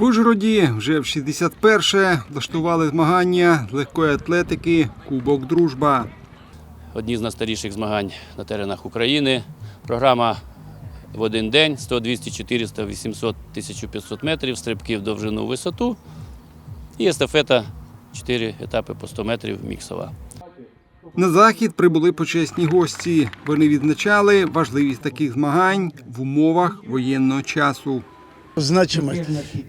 В Ужгороді вже в 61-ше влаштували змагання з легкої атлетики Кубок Дружба. одні з найстаріших змагань на теренах України. Програма в один день 100, 200, 400, 800, 1500 метрів, стрибки в довжину висоту і естафета 4 етапи по 100 метрів міксова. На захід прибули почесні гості. Вони відзначали важливість таких змагань в умовах воєнного часу. Значимость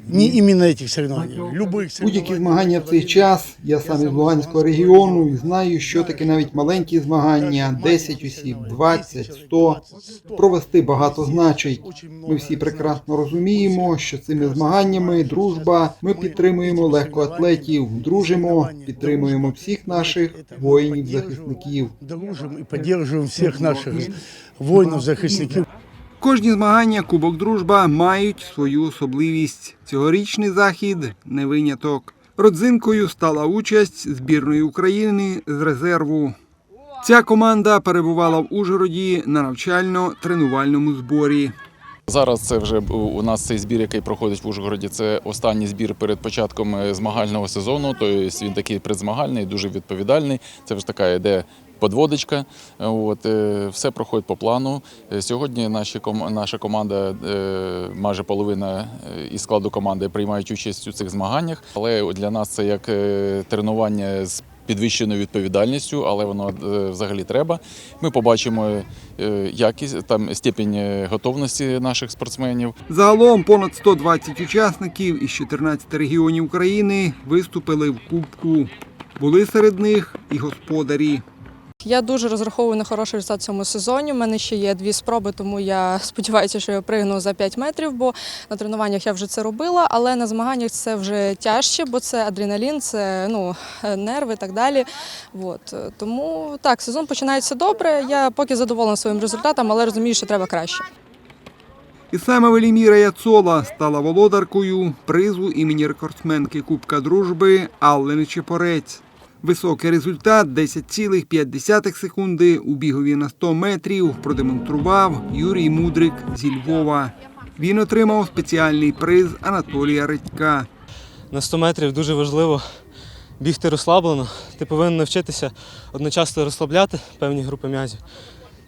не именно этих соревнований, любых Будь-які змагання в цей час. Я сам із Луганського регіону і знаю, що таке навіть маленькі змагання 10 осіб, 20, 100. Провести багато значить. Ми всі прекрасно розуміємо, що цими змаганнями дружба. Ми підтримуємо легкоатлетів, дружимо, підтримуємо всіх наших воїнів-захисників. Дружим и поддерживаем всех наших воинов-захисников. Кожні змагання Кубок Дружба мають свою особливість. Цьогорічний захід не виняток. Родзинкою стала участь збірної України з резерву. Ця команда перебувала в Ужгороді на навчально-тренувальному зборі. Зараз це вже у нас цей збір, який проходить в Ужгороді. Це останній збір перед початком е, змагального сезону. Тобто він такий предзмагальний, дуже відповідальний. Це вже така йде подводочка. От е, все проходить по плану. Е, Сьогодні наші наша команда, е, майже половина із складу команди приймають участь у цих змаганнях. Але для нас це як тренування з підвищеною відповідальністю, але воно взагалі треба. Ми побачимо якість там степінь готовності наших спортсменів. Загалом понад 120 учасників із 14 регіонів України виступили в Кубку. Були серед них і господарі. Я дуже розраховую на хороший результат в цьому сезоні. У мене ще є дві спроби, тому я сподіваюся, що я пригну за 5 метрів, бо на тренуваннях я вже це робила, але на змаганнях це вже тяжче, бо це адреналін, це ну, нерви і так далі. От. Тому так, сезон починається добре. Я поки задоволена своїм результатом, але розумію, що треба краще. І саме Веліміра Яцола стала володаркою призу імені рекордсменки Кубка Дружби Аллени Чепорець. Високий результат 10,5 секунди у бігові на 100 метрів продемонстрував Юрій Мудрик зі Львова. Він отримав спеціальний приз Анатолія Редька. на 100 метрів дуже важливо бігти розслаблено. Ти повинен навчитися одночасно розслабляти певні групи м'язів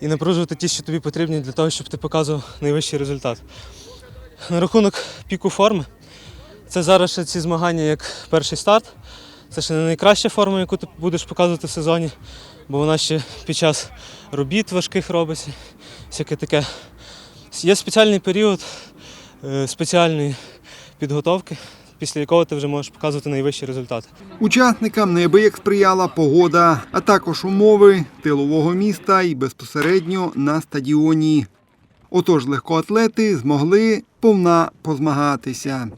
і напружувати ті, що тобі потрібні для того, щоб ти показував найвищий результат. На рахунок піку форми, це зараз ці змагання як перший старт. Це ще не найкраща форма, яку ти будеш показувати в сезоні, бо вона ще під час робіт важких робиться, всяке таке. Є спеціальний період е, спеціальної підготовки, після якого ти вже можеш показувати найвищі результати. Учасникам неабияк сприяла погода, а також умови тилового міста і безпосередньо на стадіоні. Отож легкоатлети змогли повна позмагатися.